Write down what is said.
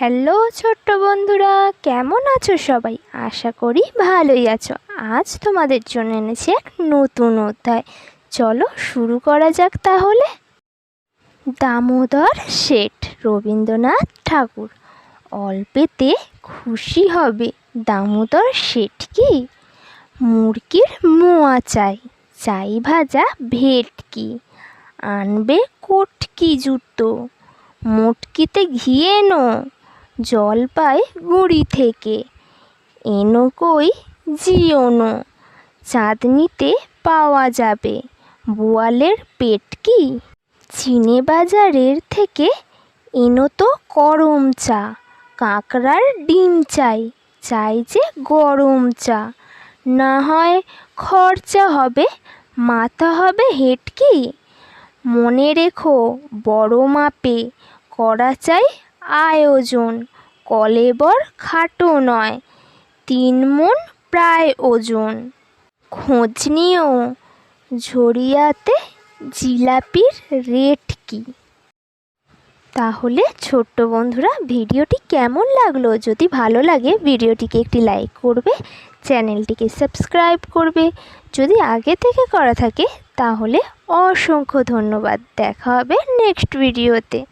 Hello ছোট্ট বন্ধুরা, কেমন আছো সবাই? আশা করি ভালোই আছো। আজ তোমাদের জন্য এনেছি এক নতুন অধ্যায়। চলো শুরু করা যাক তাহলে। দামোদর শেঠ রবীন্দ্রনাথ ঠাকুর, অল্পেতে খুশি হবে দামোদর শেঠ কি? মুরগির মোয়া চাই চাই ভাজা ভেটকি আনবে কোটকি জুতো, মুটকিতে ঘিয়ে এনো জলপাই গুঁড়ি থেকে। এনো কই? জিওনো চাঁদনিতে পাওয়া যাবে। বোয়ালের পেটকি চিনে বাজারের থেকে এনো তো গরম চা। কাঁকড়ার ডিম চাই চাই যে গরম চা। না হয় খরচা হবে, মাথা হবে হেটকি। মনে রেখো, বড় মাপে করা চাই আয়োজন। কলেবর খাটো নয়, তিন মন প্রায় ওজন। খোঁজ নিও, ঝরিয়াতে জিলাপির রেট কি? তাহলে ছোট্ট বন্ধুরা, ভিডিওটি কেমন লাগল? যদি ভালো লাগে, ভিডিওটিকে একটি লাইক করবে, চ্যানেলটিকে সাবস্ক্রাইব করবে। যদি আগে থেকে করা থাকে, তাহলে অসংখ্য ধন্যবাদ। দেখা হবে নেক্সট ভিডিওতে।